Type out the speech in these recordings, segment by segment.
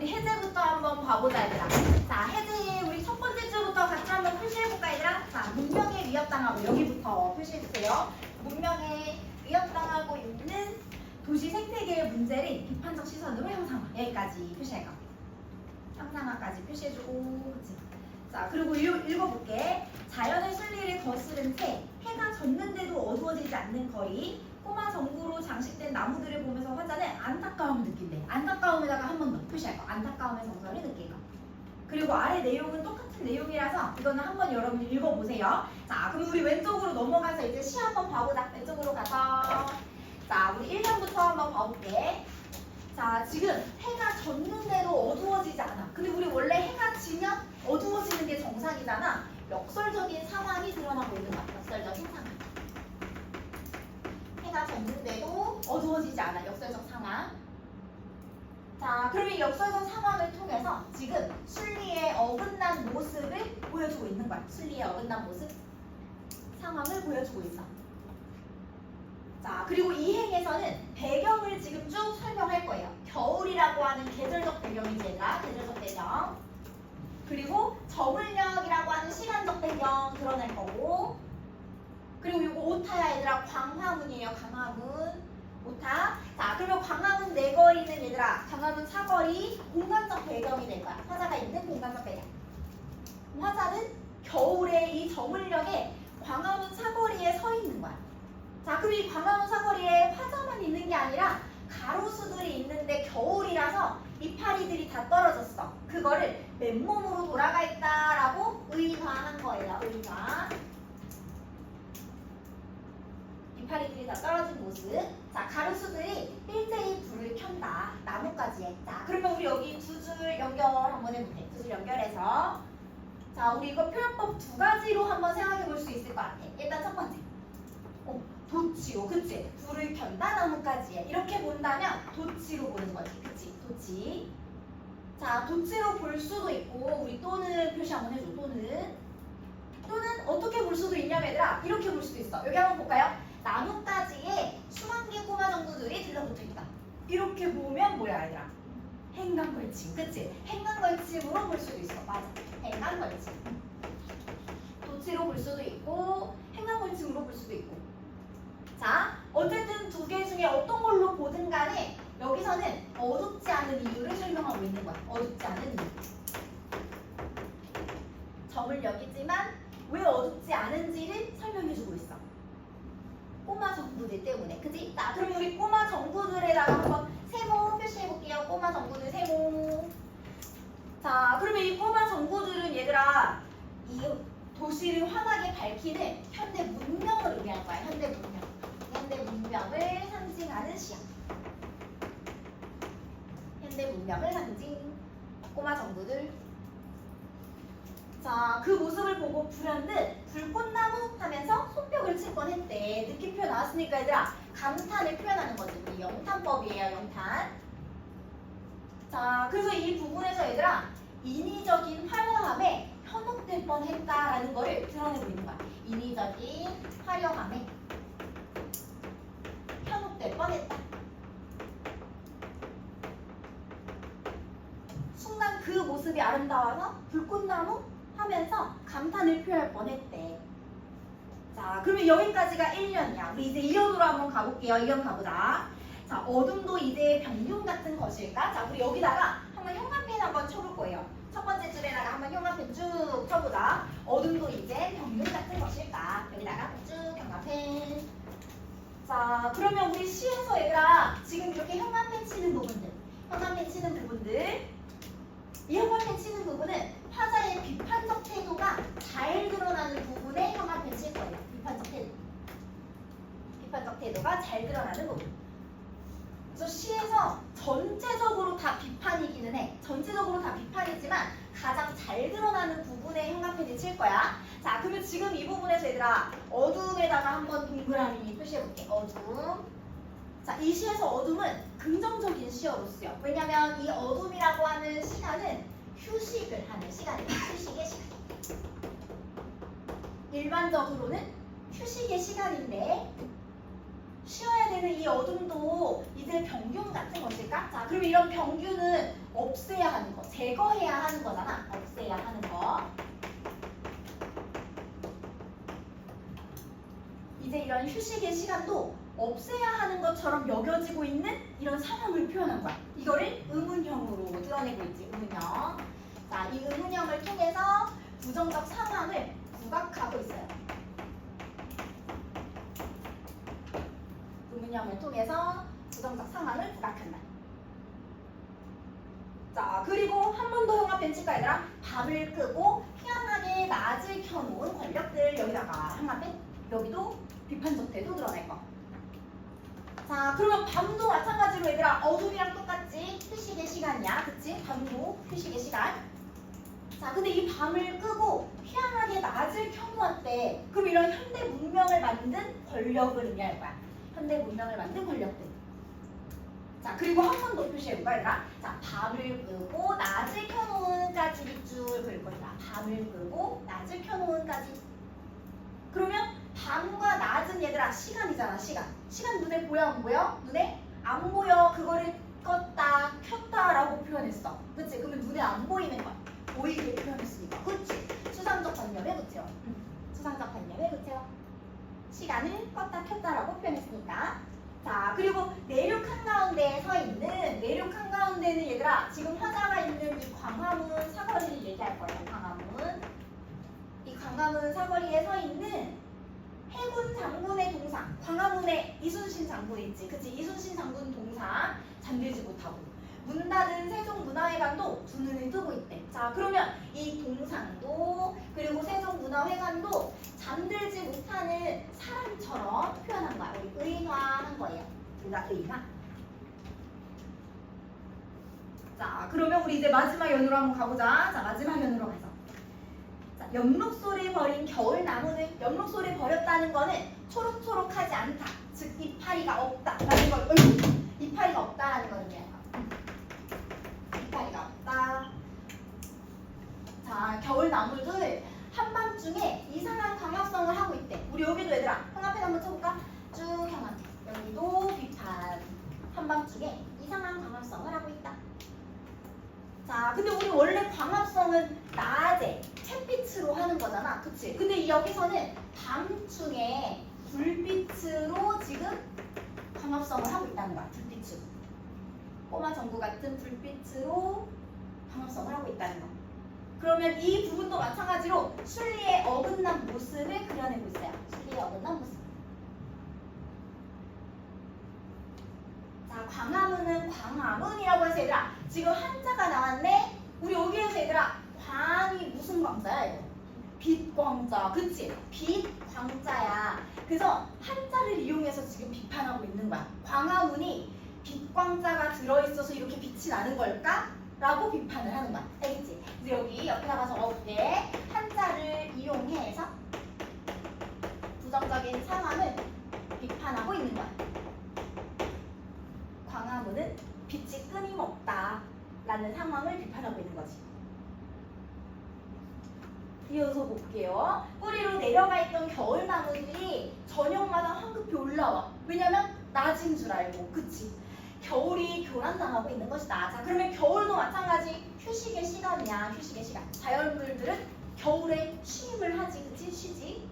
우리 해제부터 한번 봐보자 얘들아. 자 해제 우리 첫 번째 주부터 같이 한번 표시해볼까 얘들아. 자 문명에 위협당하고 여기부터 표시해주세요. 문명에 위협당하고 있는 도시 생태계의 문제를 비판적 시선으로 형상화. 여기까지 표시할까? 형상화까지 표시해주고 그치? 자 그리고 읽, 읽어볼게. 자연의 순리를 거스른 채 해가 졌는데도 어두워지지 않는 거리 꼬마 전구로 장식된 나무들을 보면서 화자는 안타까움을 느낀대. 안타까움에다가 한 번더 표시할 거. 안타까움의 정서를 느끼고. 그리고 아래 내용은 똑같은 내용이라서 이거는 한번 여러분 읽어보세요. 자, 그럼 우리 왼쪽으로 넘어가서 이제 시 한번 봐보자. 왼쪽으로 가서. 자, 우리 1번부터 한번 봐볼게. 자, 지금 해가 졌는데도 어두워지지 않아. 근데 우리 원래 해가 지면 어두워지는 게 정상이잖아. 역설적인 상황이 드러나고 있는 거야. 역설적인 상황. 해가 졌는데도 어두워지지 않아. 역설적 상황. 자, 이 역설적 상황을 통해서 지금 순리의 어긋난 모습을 보여주고 있는 거야. 순리의 어긋난 모습 상황을 보여주고 있어. 자, 그리고 이 행에서는 배경을 지금 쭉 설명할 거예요. 겨울이라고 하는 계절적 얘들아. 계절적 배경. 그리고 저물력이라고 하는 시간적 배경 드러낼 거고 그리고 이거 오타야 얘들아 광화문이에요 광화문 오타 자 그러면 광화문 네 거리는 얘들아 광화문 사거리 공간적 배경이 될 거야 화자가 있는 공간적 배경 화자는 겨울에 이 저물력에 광화문 사거리에 서 있는 거야 자 그럼 이 광화문 사거리에 화자만 있는 게 아니라 가로수들이 있는데 겨울이라서 이파리들이 다 떨어졌어. 그거를 맨몸으로 돌아가 있다라고 의화한 거예요. 의화. 이파리들이 다 떨어진 모습. 자, 가로수들이 일제히 불을 켠다. 나뭇가지에. 자, 그러면 우리 여기 두 줄 연결 한번 해볼게. 두 줄 연결해서. 자, 우리 이거 표현법 두 가지로 한번 생각해 볼 수 있을 것 같아. 일단 첫 번째. 어, 도치로, 그치? 불을 켠다, 나뭇가지에. 이렇게 본다면 도치로 보는 거지. 그치? 도치. 자, 도치로 볼 수도 있고, 우리 또는 표시 한번 해줘, 또는. 또는 어떻게 볼 수도 있냐면, 얘들아, 이렇게 볼 수도 있어. 여기 한번 볼까요? 나뭇가지에 수만 개 꼬마 정도들이 들러붙어 있다. 이렇게 보면 뭐야, 얘들아? 행간걸침, 그치? 행간걸침으로 볼 수도 있어. 맞아. 행간걸침. 도치로 볼 수도 있고, 행간걸침으로 볼 수도 있고. 자, 어쨌든 두 개 중에 어떤 걸로 보든 간에 여기서는 어둡지 않은 이유를 설명하고 있는 거야. 어둡지 않은 이유. 점을 여기지만 왜 어둡지 않은지를 설명해주고 있어. 꼬마 정부들 때문에. 그지? 자, 그럼 우리 꼬마 정부들에다가 한번 세모 표시해볼게요. 꼬마 정부들 세모. 자, 그러면 이 꼬마 정부들은 얘들아, 이 도시를 환하게 밝히는 현대 문명을 의미할 거야. 현대 문명. 현대 문명을 상징하는 시야. 현대 문명을 상징. 꼬마 정부들. 자, 그 모습을 보고 불현듯 불꽃나무 하면서 손뼉을 칠 뻔했대. 느낌표 나왔으니까 얘들아 감탄을 표현하는 거지. 우리 영탄법이에요, 영탄. 자, 그래서 이 부분에서 얘들아 인위적인 화려함에 현혹될 뻔했다라는 거를 드러내고 있는 거야. 인위적인 화려함에 현혹될 뻔했다. 순간 그 모습이 아름다워서 불꽃나무 하면서 감탄을 표할 뻔했대. 자, 그러면 여기까지가 1년이야. 우리 이제 2년으로 한번 가볼게요. 2년 가보자. 자, 어둠도 이제 병균 같은 것일까? 자, 우리 여기다가 한번 형광펜 한번 쳐볼 거예요. 첫 번째 줄에다가 한번 형광펜 쭉 쳐보자. 어둠도 이제 병균 같은 것일까? 여기다가 쭉 형광펜. 자, 그러면 우리 시에서 얘들아 지금 이렇게 형광펜 치는 부분들, 형광펜 치는 부분들, 이 형광펜 치는 부분은 화자의 비판적 태도가 잘 드러나는 부분에 형광펜 칠 거예요. 비판적 태도. 비판적 태도가 잘 드러나는 부분. 그래서 시에서 전체적으로 다 비판이기는 해. 전체적으로 다 비판이지만 가장 잘 드러나는 부분에 형광펜이 칠 거야. 자, 그러면 지금 이 부분에서 얘들아 어둠에다가 한번 동그라미 표시해볼게. 어둠. 자, 이 시에서 어둠은 긍정적인 시어로 쓰여. 왜냐면 이 어둠이라고 하는 시간은 휴식을 하는 시간이에요. 휴식의 시간. 일반적으로는 휴식의 시간인데 쉬어야 되는 이 어둠도 이제 병균 같은 것일까? 자, 그럼 이런 병균은 없애야 하는 거, 제거해야 하는 거잖아. 없애야 하는 거. 이제 이런 휴식의 시간도 없애야 하는 것처럼 여겨지고 있는 이런 상황을 표현한 거야. 이거를 의문형으로 드러내고 있지, 의문형. 자, 이 의문형을 통해서 부정적 상황을 부각하고 있어요. 의문형을 통해서 부정적 상황을 부각한다. 자, 그리고 한 번 더 형합 칠까 얘들아? 밤을 끄고 희한하게 낮을 켜놓은 권력들 여기다가 형합에 여기도 비판적 태도 드러낼 거. 자, 그러면 밤도 마찬가지로 얘들아 어둠이랑 똑같지? 휴식의 시간이야, 그치? 밤도 휴식의 시간. 자, 근데 이 밤을 끄고 희한하게 낮을 켜놓았대. 그럼 이런 현대 문명을 만든 권력을 의미할 거야. 현대 문명을 만든 권력들. 자, 그리고 한 번 더 표시해볼까, 얘들아? 자, 밤을 끄고 낮을 켜놓은까지 밑줄 그을 거다. 밤을 끄고 낮을 켜놓은까지. 그러면 밤과 낮은 얘들아 시간이잖아, 시간. 시간 눈에 보여 안 보여? 눈에 안 보여. 그거를 껐다, 켰다라고 표현했어. 그치? 그러면 눈에 안 보이는 거야. 보이게 표현했으니까. 그치? 수상적 관념에 그치요? 응. 수상적 관념에 그치요? 시간을 껐다 켰다라고 표현했으니까. 자, 그리고 내륙 한가운데에 서 있는 내륙 한가운데는 얘들아 지금 화자가 있는 이 광화문 사거리를 얘기할 거예요. 광화문. 이 광화문 사거리에 서 있는 해군 장군의 동상. 광화문에 이순신 장군 있지. 그치? 이순신 장군 동상 잠들지 못하고 문 닫은 세종문화회관도 두 눈을 뜨고 있대. 자, 그러면 이 동상도 그리고 세종문화회관도 잠들지 못하는 사람처럼 표현한 거야. 우리 의화한 거예요. 우리가 의화. 자, 그러면 우리 이제 마지막 연으로 한번 가보자. 자, 마지막 연으로 가서. 자, 엽록소리 버린 겨울 나무는 엽록소리 버렸다는 거는 초록초록하지 않다. 즉 이파리가 없다 라는 걸. 어이구, 이파리가 없다라는 뭐야? 이파리가 없다. 자, 겨울 나무들 한밤중에 이상한 광합성을 하고 있대. 우리 여기도 얘들아, 형앞에 한번 쳐볼까? 쭉 형앞. 여기도 비판. 한밤중에 이상한 광합성을 하고 있다. 자, 근데 우리 원래 광합성은 낮에 햇빛으로 하는 거잖아. 그치? 근데 여기서는 밤중에 불빛으로 지금 광합성을 하고 있다는 거야. 불빛으로. 꼬마 전구 같은 불빛으로 광합성을 하고 있다는 거. 그러면 이 부분도 마찬가지로 순리의 어긋난 모습을 그려내고 있어요. 순리의 어긋난 모습. 자, 광화문은 광화문이라고 해서 얘들아 지금 한자가 나왔네. 우리 여기에서 얘들아 광이 무슨 광자야 이거? 빛광자, 그치? 빛광자야. 그래서 한자를 이용해서 지금 비판하고 있는 거야. 광화문이 빛광자가 들어있어서 이렇게 빛이 나는 걸까? 라고 비판을 하는 거야. 알겠지? 그래서 여기 옆에다가 적어볼게. 한자를 이용해서 부정적인 상황을 비판하고 있는 거야. 광화문은 빛이 끊임없다. 라는 상황을 비판하고 있는 거지. 이어서 볼게요. 뿌리로 내려가 있던 겨울나무들이 저녁마다 황급히 올라와. 왜냐면 낮인 줄 알고. 그치? 겨울이 교란당하고 있는 것이다. 자, 그러면 겨울도 마찬가지 휴식의 시간이야. 휴식의 시간. 자연물들은 겨울에 쉼을 하지. 그치? 쉬지.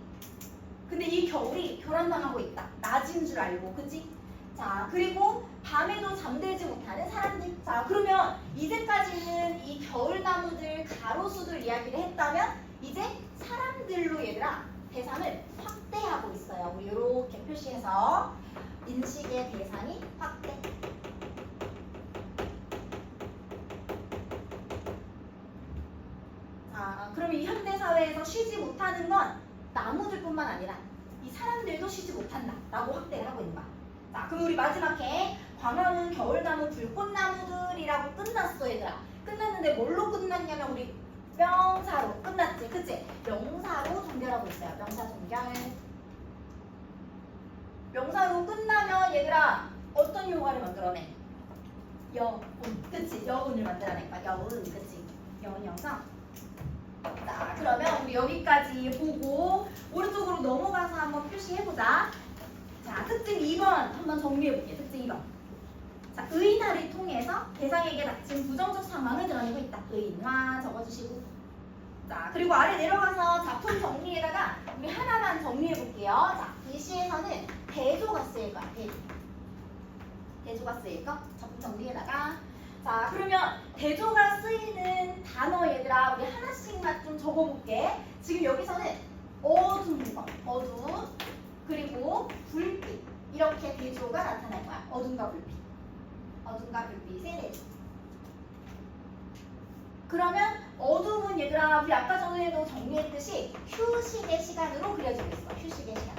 근데 이 겨울이 교란당하고 있다. 낮인 줄 알고. 그치? 자, 그리고 밤에도 잠들지 못하는 사람들. 자, 그러면 이제까지는 이 겨울 나무들, 가로수들 이야기를 했다면 이제 사람들로 얘들아 대상을 확대하고 있어요. 우리 이렇게 표시해서 인식의 대상이 확대. 자, 그럼 이 현대 사회에서 쉬지 못하는 건 나무들뿐만 아니라 이 사람들도 쉬지 못한다 라고 확대를 하고 있는 거야. 자, 그럼 우리 마지막 해 광화문 겨울나무 불꽃나무들이라고 끝났어 얘들아. 끝났는데 뭘로 끝났냐면 우리 명사로 끝났지, 그치? 명사로 동결하고 있어요. 명사 동결. 명사로 끝나면 얘들아 어떤 효과를 만들어내? 여운, 그치? 여운을 만들어낼 거야. 여운, 그치? 여운 형성. 자, 그러면 우리 여기까지 보고 오른쪽으로 넘어가서 한번 표시해보자. 자, 특징 2번 한번 정리해볼게. 특징 2번. 자, 의인화를 통해서 대상에게 닥친 부정적 상황을 드러내고 있다. 의인화 적어주시고. 자, 그리고 아래 내려가서 작품 정리에다가 우리 하나만 정리해 볼게요. 자, 글씨에서는 대조가 쓰일 거야. 대조. 대조가 쓰일 거. 작품 정리에다가. 자, 그러면 대조가 쓰이는 단어 얘들아, 우리 하나씩만 좀 적어볼게. 지금 여기서는 어두운 거, 어두운, 그리고 불빛. 이렇게 대조가 나타날 거야. 어둠과 불빛. 어둠과 불빛의 대조. 그러면 어둠은 얘들아 우리 아까 전에도 정리했듯이 휴식의 시간으로 그려지고 있어. 휴식의 시간.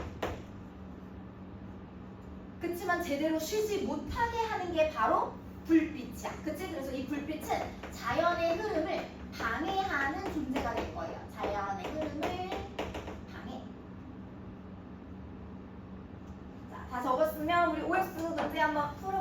그치만 제대로 쉬지 못하게 하는 게 바로 불빛이야. 그치? 그래서 이 불빛은 자연의 흐름을 방해하는 존재가 될 거예요. 자연의 흐름을 방해. 자, 다 적었으면 우리 OX 문제 한번 풀어